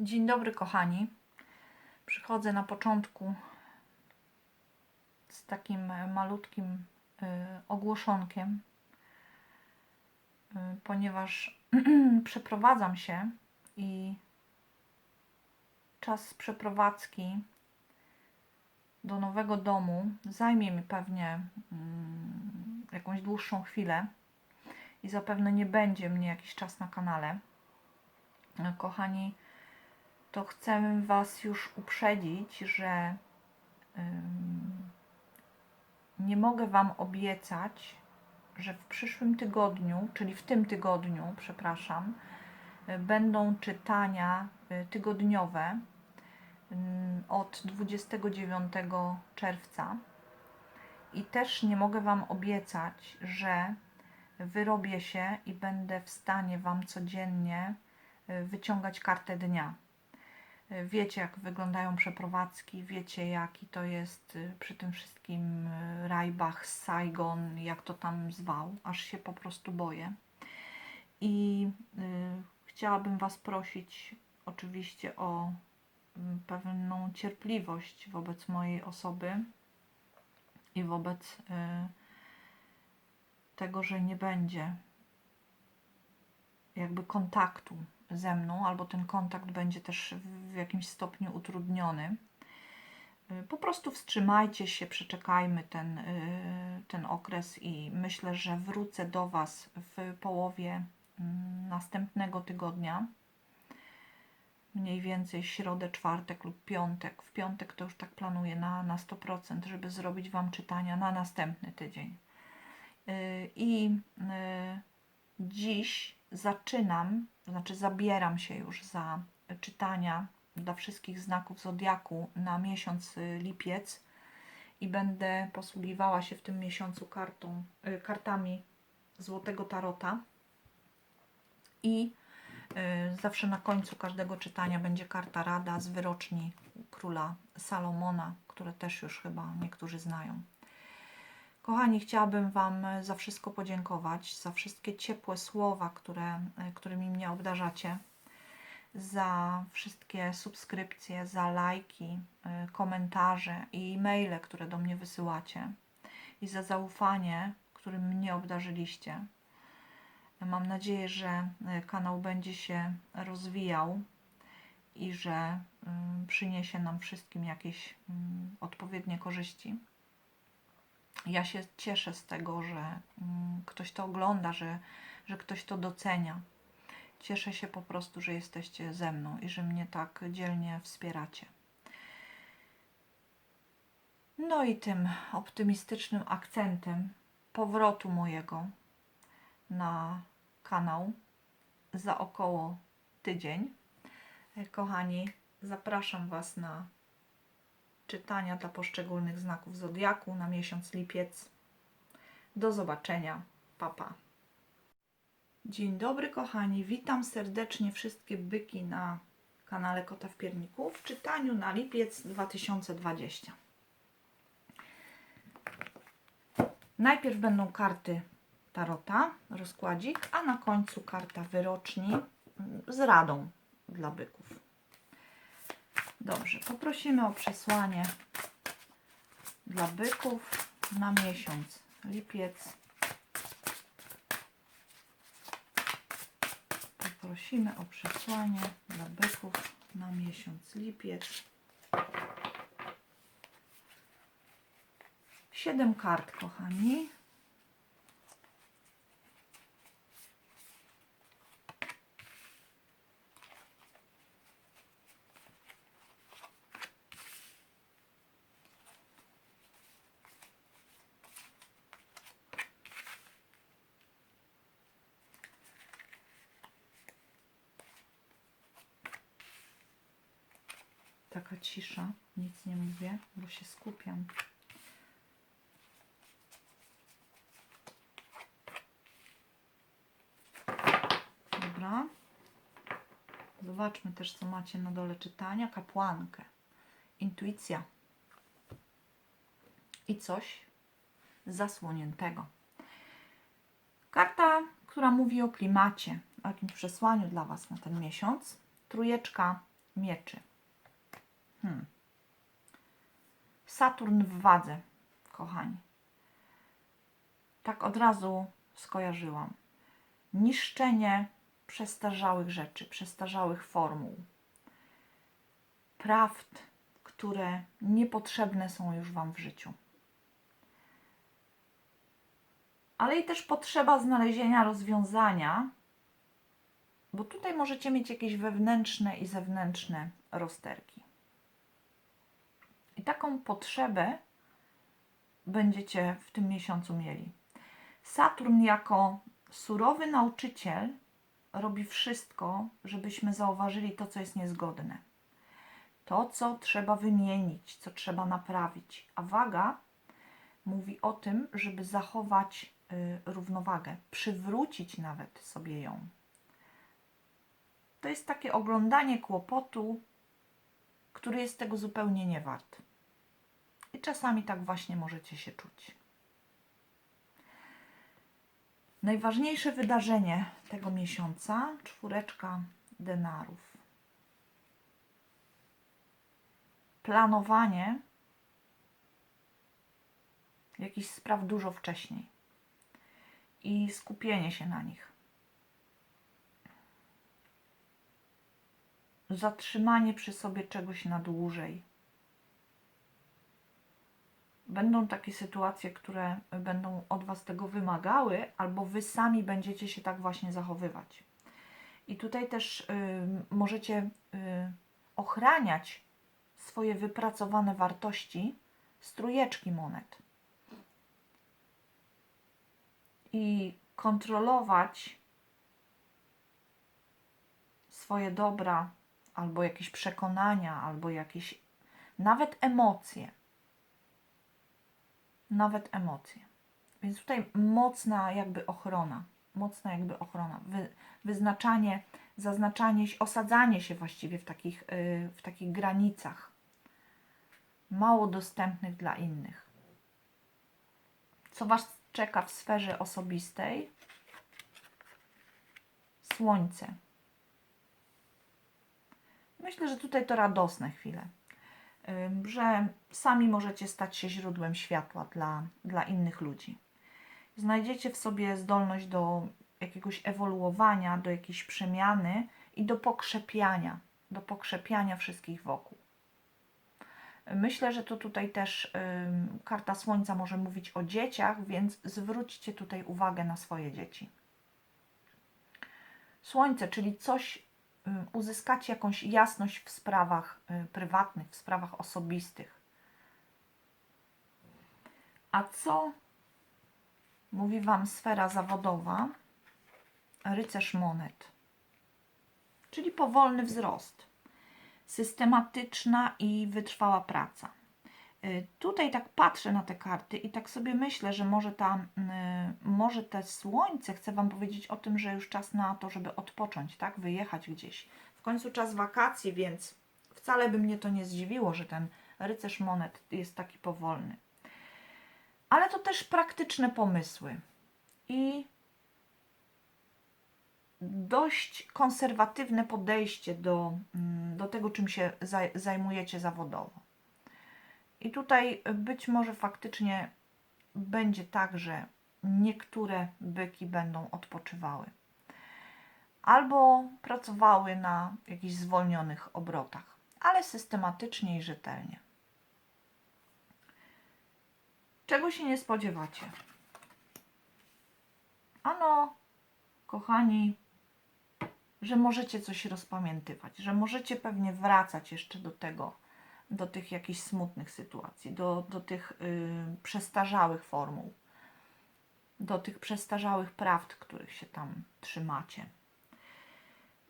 Dzień dobry, kochani. Przychodzę na początku z takim e, malutkim y, ogłoszonkiem, y, ponieważ przeprowadzam się i czas przeprowadzki do nowego domu zajmie mi pewnie mm, jakąś dłuższą chwilę i zapewne nie będzie mnie jakiś czas na kanale. E, Kochani, to chcę Was już uprzedzić, że nie mogę Wam obiecać, że w przyszłym tygodniu, czyli w tym tygodniu, przepraszam, będą czytania y, tygodniowe ym, od 29 czerwca. I też nie mogę Wam obiecać, że wyrobię się i będę w stanie Wam codziennie y, wyciągać kartę dnia. Wiecie, jak wyglądają przeprowadzki, wiecie, jaki to jest y, przy tym wszystkim y, Rajbach, Saigon, jak to tam zwał, aż się po prostu boję. I y, chciałabym Was prosić oczywiście o mm, pewną cierpliwość wobec mojej osoby i wobec y, tego, że nie będzie jakby kontaktu ze mną, albo ten kontakt będzie też w jakimś stopniu utrudniony. Y, Po prostu wstrzymajcie się, przeczekajmy ten, y, ten okres i myślę, że wrócę do Was w połowie mm, następnego tygodnia. Mniej więcej środę, czwartek lub piątek. W piątek to już tak planuję na, na 100%, żeby zrobić Wam czytania na następny tydzień. Y, I dziś zaczynam, to znaczy zabieram się już za czytania dla wszystkich znaków zodiaku na miesiąc y, lipiec i będę posługiwała się w tym miesiącu kartą, y, kartami Złotego Tarota. I y, zawsze na końcu każdego czytania będzie karta rada z wyroczni króla Salomona, które też już chyba niektórzy znają. Kochani, chciałabym Wam za wszystko podziękować, za wszystkie ciepłe słowa, które, którymi mnie obdarzacie, za wszystkie subskrypcje, za lajki, y, komentarze i e-maile, które do mnie wysyłacie i za zaufanie, którym mnie obdarzyliście. Mam nadzieję, że kanał będzie się rozwijał i że y, przyniesie nam wszystkim jakieś mm, odpowiednie korzyści ja się cieszę z tego, że mm, ktoś to ogląda, że, że ktoś to docenia. Cieszę się po prostu, że jesteście ze mną i że mnie tak dzielnie wspieracie. No i tym optymistycznym akcentem powrotu mojego na kanał za około tydzień. E, Kochani, zapraszam Was na czytania dla poszczególnych znaków zodiaku na miesiąc lipiec. Do zobaczenia. Papa. Pa. Dzień dobry, kochani. Witam serdecznie wszystkie byki na kanale Kota w Pierniku w czytaniu na lipiec 2020. Najpierw będą karty Tarota, rozkładzik, a na końcu karta wyroczni z radą dla byków. Dobrze, poprosimy o przesłanie dla byków na miesiąc lipiec. Poprosimy o przesłanie dla byków na miesiąc lipiec. Siedem kart, kochani. Taka cisza, nic nie mówię, bo się skupiam. Dobra. Zobaczmy też, co macie na dole czytania. Kapłankę. Intuicja. I coś zasłoniętego. Karta, która mówi o klimacie, o jakimś przesłaniu dla Was na ten miesiąc. Trójeczka mieczy. Hmm. Saturn w wadze, kochani. Tak od razu skojarzyłam. Niszczenie przestarzałych rzeczy, przestarzałych formuł, prawd, które niepotrzebne są już Wam w życiu. Ale i też potrzeba znalezienia rozwiązania, bo tutaj możecie mieć jakieś wewnętrzne i zewnętrzne rozterki. I taką potrzebę będziecie w tym miesiącu mieli. Saturn jako surowy nauczyciel robi wszystko, żebyśmy zauważyli to, co jest niezgodne. To, co trzeba wymienić, co trzeba naprawić. A waga mówi o tym, żeby zachować y, równowagę, przywrócić nawet sobie ją. To jest takie oglądanie kłopotu, który jest tego zupełnie nie wart. I czasami tak właśnie możecie się czuć. Najważniejsze wydarzenie tego miesiąca czwóreczka denarów. Planowanie jakichś spraw dużo wcześniej i skupienie się na nich. Zatrzymanie przy sobie czegoś na dłużej. Będą takie sytuacje, które będą od Was tego wymagały, albo Wy sami będziecie się tak właśnie zachowywać. I tutaj też y, możecie y, ochraniać swoje wypracowane wartości z trójeczki monet. I kontrolować swoje dobra, albo jakieś przekonania, albo jakieś nawet emocje nawet emocje. Więc tutaj mocna jakby ochrona, mocna jakby ochrona, Wy, wyznaczanie, zaznaczanie, osadzanie się właściwie w takich, yy, w takich granicach, mało dostępnych dla innych. Co Was czeka w sferze osobistej? Słońce. Myślę, że tutaj to radosne chwile że sami możecie stać się źródłem światła dla, dla innych ludzi. Znajdziecie w sobie zdolność do jakiegoś ewoluowania, do jakiejś przemiany i do pokrzepiania, do pokrzepiania wszystkich wokół. Myślę, że to tutaj też karta Słońca może mówić o dzieciach, więc zwróćcie tutaj uwagę na swoje dzieci. Słońce, czyli coś uzyskacie jakąś jasność w sprawach y, prywatnych, w sprawach osobistych. A co mówi Wam sfera zawodowa? Rycerz monet, czyli powolny wzrost, systematyczna i wytrwała praca. Y, tutaj tak patrzę na te karty i tak sobie myślę, że może, ta, y, może te słońce chce Wam powiedzieć o tym, że już czas na to, żeby odpocząć, tak? Wyjechać gdzieś. W końcu czas wakacji, więc wcale by mnie to nie zdziwiło, że ten rycerz monet jest taki powolny. Ale to też praktyczne pomysły i dość konserwatywne podejście do, mm, do tego, czym się zajmujecie zawodowo. I tutaj być może faktycznie będzie tak, że niektóre byki będą odpoczywały albo pracowały na jakichś zwolnionych obrotach, ale systematycznie i rzetelnie. Czego się nie spodziewacie? Ano, kochani, że możecie coś rozpamiętywać, że możecie pewnie wracać jeszcze do tego, do tych jakichś smutnych sytuacji, do, do tych y, przestarzałych formuł, do tych przestarzałych prawd, których się tam trzymacie.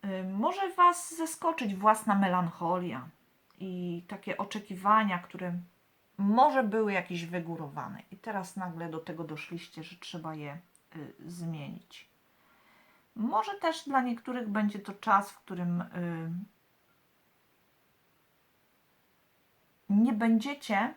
Y, może Was zaskoczyć własna melancholia i takie oczekiwania, które może były jakieś wygórowane, i teraz nagle do tego doszliście, że trzeba je y, zmienić. Może też dla niektórych będzie to czas, w którym y, nie będziecie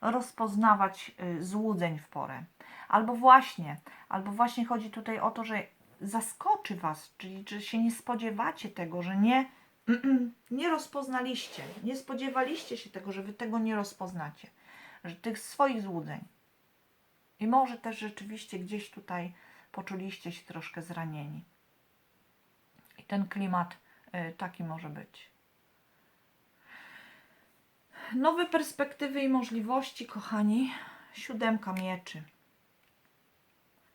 rozpoznawać y, złudzeń w porę. Albo właśnie, albo właśnie chodzi tutaj o to, że zaskoczy Was, czyli że się nie spodziewacie tego, że nie nie rozpoznaliście, nie spodziewaliście się tego, że wy tego nie rozpoznacie, że tych swoich złudzeń. I może też rzeczywiście gdzieś tutaj poczuliście się troszkę zranieni. I ten klimat y, taki może być. Nowe perspektywy i możliwości, kochani. Siódemka mieczy.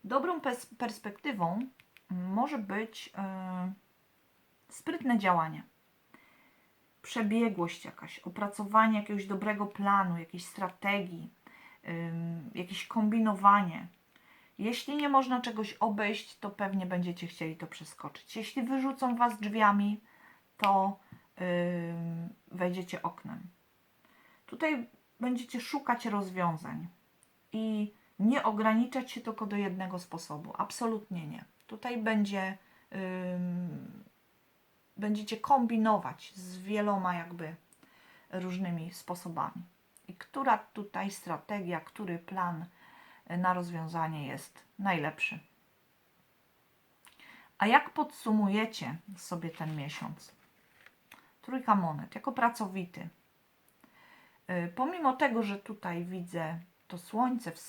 Dobrą pers- perspektywą może być y, sprytne działanie, przebiegłość jakaś, opracowanie jakiegoś dobrego planu, jakiejś strategii, ym, jakieś kombinowanie. Jeśli nie można czegoś obejść, to pewnie będziecie chcieli to przeskoczyć. Jeśli wyrzucą was drzwiami, to ym, wejdziecie oknem. Tutaj będziecie szukać rozwiązań i nie ograniczać się tylko do jednego sposobu. Absolutnie nie. Tutaj będzie, ym, będziecie kombinować z wieloma jakby różnymi sposobami. I która tutaj strategia, który plan na rozwiązanie jest najlepszy. A jak podsumujecie sobie ten miesiąc? Trójka monet, jako pracowity. Y, Pomimo tego, że tutaj widzę to słońce w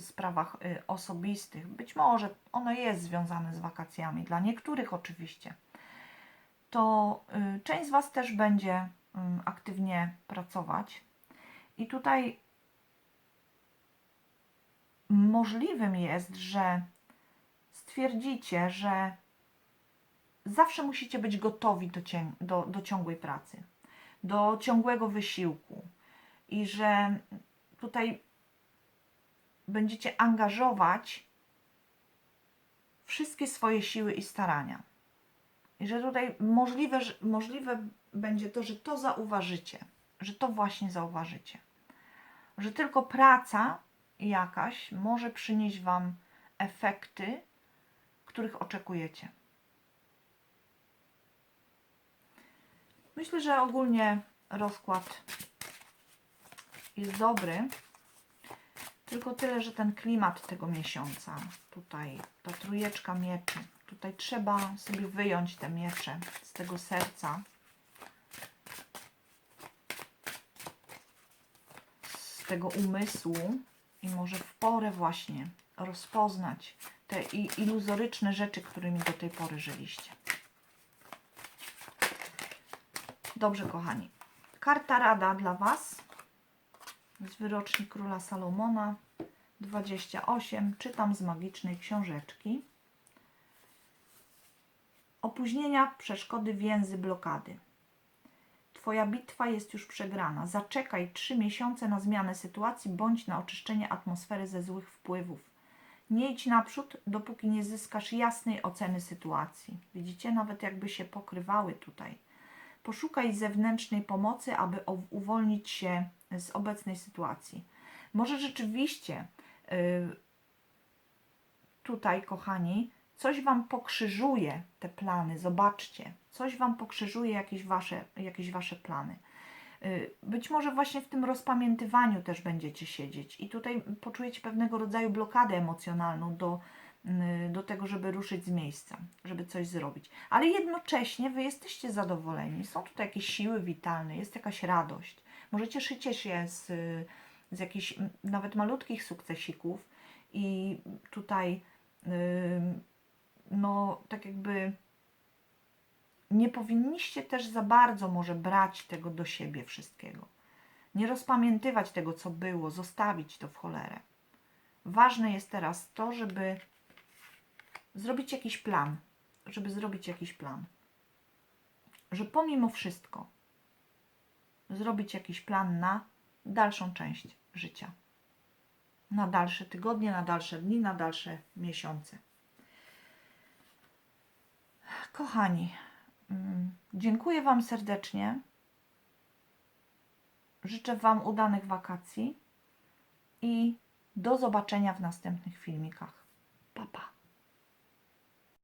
sprawach y, osobistych, być może ono jest związane z wakacjami, dla niektórych oczywiście, to y, część z Was też będzie ym, aktywnie pracować. I tutaj możliwym jest, że stwierdzicie, że zawsze musicie być gotowi do, do, do ciągłej pracy, do ciągłego wysiłku i że tutaj będziecie angażować wszystkie swoje siły i starania. I że tutaj możliwe, możliwe będzie to, że to zauważycie, że to właśnie zauważycie. Że tylko praca jakaś może przynieść Wam efekty, których oczekujecie. Myślę, że ogólnie rozkład jest dobry. Tylko tyle, że ten klimat tego miesiąca, tutaj ta trójeczka mieczy, tutaj trzeba sobie wyjąć te miecze z tego serca, z tego umysłu i może w porę właśnie rozpoznać te iluzoryczne rzeczy, którymi do tej pory żyliście. Dobrze, kochani. Karta rada dla Was z wyroczni króla Salomona 28. Czytam z magicznej książeczki. Opóźnienia, przeszkody, więzy, blokady. Twoja bitwa jest już przegrana. Zaczekaj trzy miesiące na zmianę sytuacji bądź na oczyszczenie atmosfery ze złych wpływów. Nie idź naprzód, dopóki nie zyskasz jasnej oceny sytuacji. Widzicie, nawet jakby się pokrywały tutaj. Poszukaj zewnętrznej pomocy, aby uwolnić się z obecnej sytuacji. Może rzeczywiście y, tutaj, kochani, coś Wam pokrzyżuje te plany. Zobaczcie, coś Wam pokrzyżuje jakieś Wasze, jakieś wasze plany. Y, Być może właśnie w tym rozpamiętywaniu też będziecie siedzieć i tutaj poczujecie pewnego rodzaju blokadę emocjonalną do, do tego, żeby ruszyć z miejsca, żeby coś zrobić. Ale jednocześnie Wy jesteście zadowoleni. Są tutaj jakieś siły witalne, jest jakaś radość. Może cieszycie się z, z jakichś nawet malutkich sukcesików i tutaj ym, no tak jakby nie powinniście też za bardzo może brać tego do siebie wszystkiego. Nie rozpamiętywać tego, co było, zostawić to w cholerę. Ważne jest teraz to, żeby zrobić jakiś plan, żeby zrobić jakiś plan. Że pomimo wszystko zrobić jakiś plan na dalszą część życia. Na dalsze tygodnie, na dalsze dni, na dalsze miesiące. Kochani, mm, dziękuję Wam serdecznie. Życzę Wam udanych wakacji i do zobaczenia w następnych filmikach. Pa, pa.